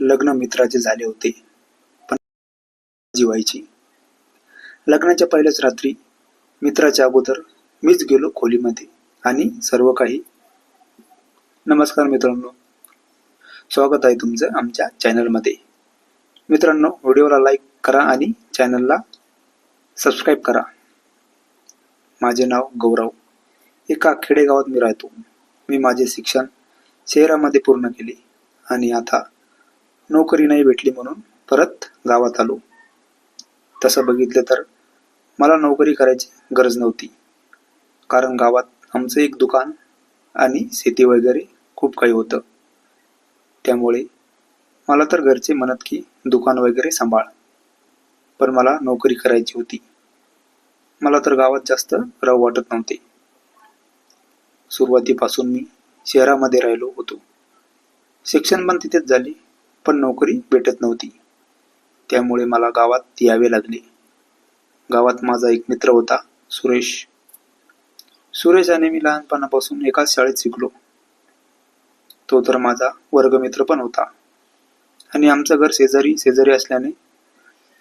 लग्न मित्राचे झाले होते. पण जिवायची. लग्नाच्या पहिल्याच रात्री मित्राच्या अगोदर मीच गेलो खोलीमध्ये आणि सर्व काही. नमस्कार मित्रांनो. स्वागत आहे तुमचं आमच्या चॅनलमध्ये. मित्रांनो व्हिडिओला लाईक करा आणि चॅनलला सबस्क्राईब करा. माझे नाव गौरव. एका खेडेगावात मी राहतो. मी माझे शिक्षण शहरामध्ये पूर्ण केले आणि आता नोकरी नाही भेटली म्हणून परत गावात आलो. तसं बघितलं तर मला नोकरी करायची गरज नव्हती. कारण गावात आमचं एक दुकान आणि शेती वगैरे खूप काही होतं. त्यामुळे मला तर घरचे म्हणत की दुकान वगैरे सांभाळ. पण मला नोकरी करायची होती. मला तर गावात जास्त राहू वाटत नव्हते. सुरुवातीपासून मी शहरामध्ये राहिलो होतो. शिक्षण पण तिथेच झाले. पण नोकरी भेटत नव्हती. त्यामुळे मला गावात यावे लागले. गावात माझा एक मित्र होता सुरेश. सुरेश आणि मी लहानपणापासून एकाच शाळेत शिकलो. तो तर माझा वर्गमित्र पण होता. आणि आमचं घर शेजारी शेजारी असल्याने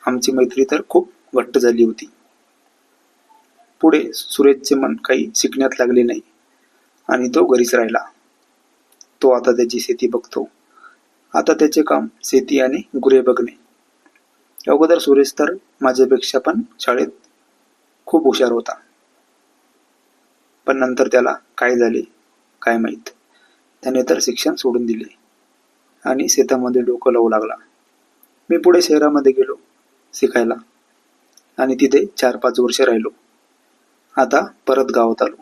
आमची मैत्री तर खूप घट्ट झाली होती. पुढे सुरेशचे मन काही शिकण्यात लागले नाही आणि तो घरीच राहिला. तो आता त्याची शेती बघतो. आता त्याचे काम शेती आणि गुरे बघणे. अगोदर सुरेश तर माझ्यापेक्षा पण शाळेत खूप हुशार होता. पण नंतर त्याला काय झाले काय माहीत. त्याने तर शिक्षण सोडून दिले. आणि शेतामध्ये डोकं लावू लागला. मी पुढे शहरामध्ये गेलो शिकायला. आणि तिथे चार पाच वर्ष राहिलो. आता परत गावात आलो.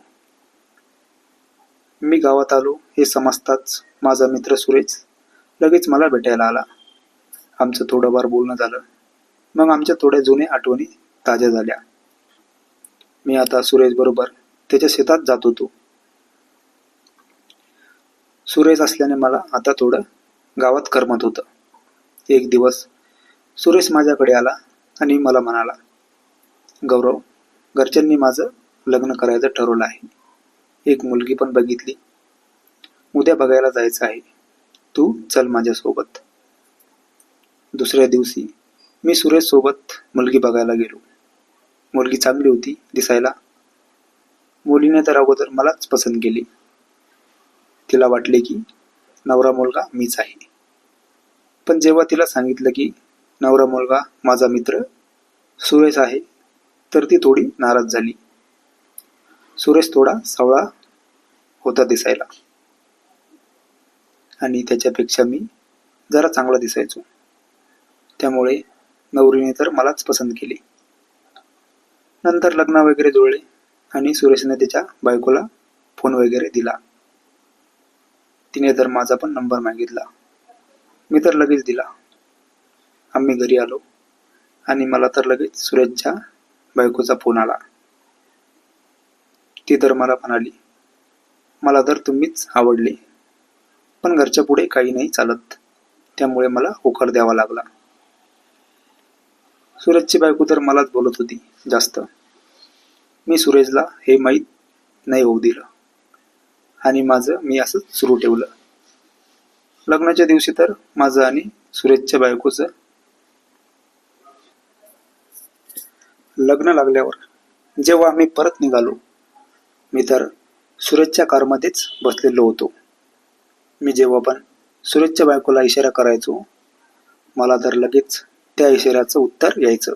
मी गावात आलो हे समजताच माझा मित्र सुरेश लगेच मला भेटायला आला. आमचं थोडंफार बोलणं झालं. मग आमच्या थोड्या जुन्या आठवणी ताज्या झाल्या. मी आता सुरेश बरोबर त्याच्या शेतात जात होतो. सुरेश असल्याने मला आता थोडं गावात करमत होतं. एक दिवस सुरेश माझ्याकडे आला आणि मला म्हणाला गौरव घरच्यांनी माझं लग्न करायचं ठरवलं आहे. एक मुलगी पण बघितली. उद्या बघायला जायचं आहे. तू चल माझ्यासोबत. दुसऱ्या दिवशी मी सुरेश सोबत मुलगी बघायला गेलो. मुलगी चांगली होती दिसायला. मुलीने तर अगोदर मलाच पसंत केली. तिला वाटले की नवरा मुलगा मीच आहे. पण जेव्हा तिला सांगितलं की नवरा मुलगा माझा मित्र सुरेश आहे तर ती थोडी नाराज झाली. सुरेश थोडा सावळा होता दिसायला. आणि त्याच्यापेक्षा मी जरा चांगला दिसायचो. त्यामुळे नवरीने तर मलाच पसंत केली. नंतर लग्न वगैरे जुळले आणि सुरेशने त्याच्या बायकोला फोन वगैरे दिला. तिने तर माझा पण नंबर मागितला. मी तर लगेच दिला. आम्ही घरी आलो आणि मला तर लगेच सुरेशच्या बायकोचा फोन आला. ती तर मला म्हणाली मला तर तुम्हीच आवडले. पण घरच्या पुढे काही नाही चालत. त्यामुळे मला होकार द्यावा लागला. सूरजची बायको तर मलाच बोलत होती जास्त. मी सुरेशला हे माहीत नाही होऊ दिलं. आणि माझं मी असंच सुरू ठेवलं. लग्नाच्या दिवशी तर माझं आणि सुरेशच्या बायकोचं लग्न लागल्यावर जेव्हा आम्ही परत निघालो मी तर सुरेशच्या कारमध्येच बसलेलो होतो. मी जेव्हा पण सुरेशच्या बायकोला इशारा करायचो मला तर लगेच त्या इशाऱ्याचं उत्तर यायचं.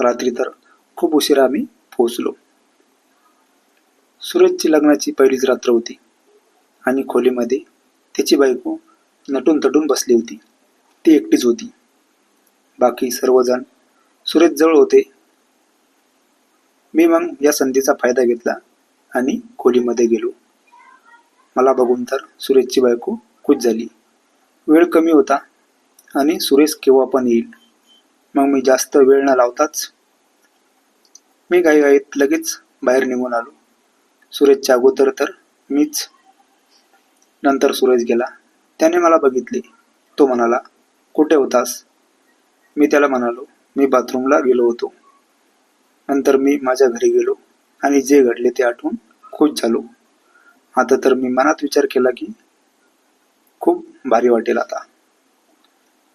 रात्री तर खूप उशिरा आम्ही पोहोचलो. सुरेशची लग्नाची पहिलीच रात्र होती आणि खोलीमध्ये त्याची बायको नटून तटून बसली होती. ती एकटीच होती. बाकी सर्वजण सुरेश जवळ होते. मी मग या संधीचा फायदा घेतला आणि खोलीमध्ये गेलो. मला बघून तर सुरेशची बायको खुश झाली. वेळ कमी होता आणि सुरेश केव्हा पण येईल. मग मी जास्त वेळ न लावताच मी घाईघाईत लगेच बाहेर निघून आलो. सुरेशच्या अगोदर तर मीच. नंतर सुरेश गेला. त्याने मला बघितले. तो म्हणाला कुठे होतास? मी त्याला म्हणालो मी बाथरूमला गेलो होतो. नंतर मी माझ्या घरी गेलो आणि जे घडले ते आठवून खुश झालो. आता तर मी मनात विचार केला की खूप भारी वाटेल आता.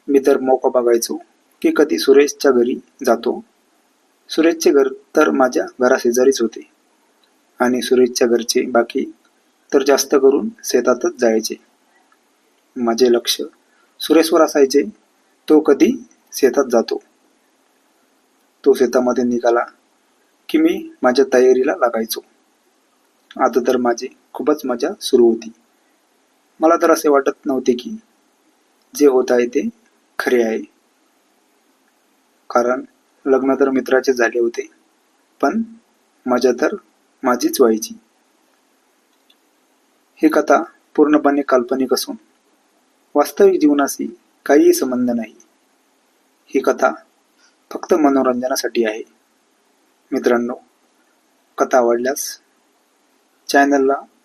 मी तर मोका बघायचो की कधी सुरेशच्या घरी जातो. सुरेशचे घर तर माझ्या घराशेजारीच होते. आणि सुरेशच्या घरचे बाकी तर जास्त करून शेतातच जायचे. माझे लक्ष सुरेशवर असायचे तो कधी शेतात जातो. तो शेतामध्ये निघाला की मी माझ्या तयारीला लागायचो. आता तर माझी खूपच मजा सुरू होती. मला तर असे वाटत नव्हते की जे होत आहे ते खरे आहे. कारण लग्न तर मित्राचे झाले होते पण मजा तर माझीच व्हायची. ही कथा पूर्णपणे काल्पनिक असून वास्तविक जीवनाशी काहीही संबंध नाही. ही कथा फक्त मनोरंजनासाठी आहे. मित्रांनो कथा आवडल्यास चॅनलला